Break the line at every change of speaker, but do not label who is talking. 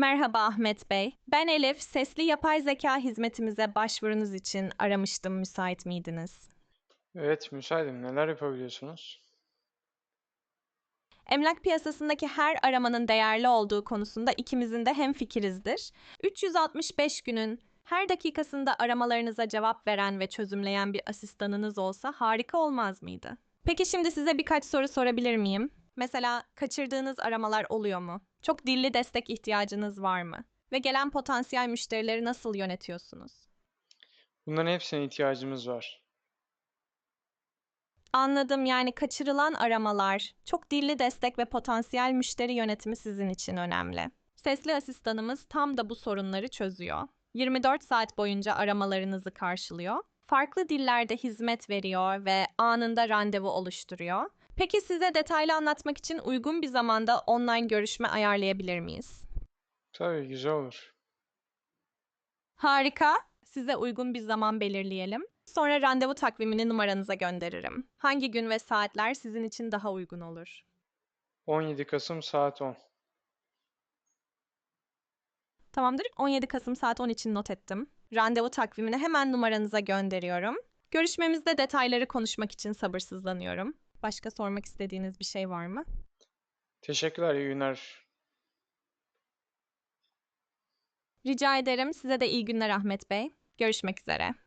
Merhaba Ahmet Bey. Ben Elif. Sesli yapay zeka hizmetimize başvurunuz için aramıştım. Müsait miydiniz?
Evet, müsaitim. Neler yapabiliyorsunuz?
Emlak piyasasındaki her aramanın değerli olduğu konusunda ikimizin de hemfikirizdir. 365 günün her dakikasında aramalarınıza cevap veren ve çözümleyen bir asistanınız olsa harika olmaz mıydı? Peki şimdi size birkaç soru sorabilir miyim? Mesela kaçırdığınız aramalar oluyor mu? Çok dilli destek ihtiyacınız var mı? Ve gelen potansiyel müşterileri nasıl yönetiyorsunuz?
Bunların hepsine ihtiyacımız var.
Anladım yani kaçırılan aramalar, çok dilli destek ve potansiyel müşteri yönetimi sizin için önemli. Sesli asistanımız tam da bu sorunları çözüyor. 24 saat boyunca aramalarınızı karşılıyor. Farklı dillerde hizmet veriyor ve anında randevu oluşturuyor. Peki size detaylı anlatmak için uygun bir zamanda online görüşme ayarlayabilir miyiz?
Tabii, güzel olur.
Harika. Size uygun bir zaman belirleyelim. Sonra randevu takvimini numaranıza gönderirim. Hangi gün ve saatler sizin için daha uygun olur?
17 Kasım saat 10.
Tamamdır. 17 Kasım saat 10 için not ettim. Randevu takvimini hemen numaranıza gönderiyorum. Görüşmemizde detayları konuşmak için sabırsızlanıyorum. Başka sormak istediğiniz bir şey var mı?
Teşekkürler, iyi günler.
Rica ederim. Size de iyi günler Ahmet Bey. Görüşmek üzere.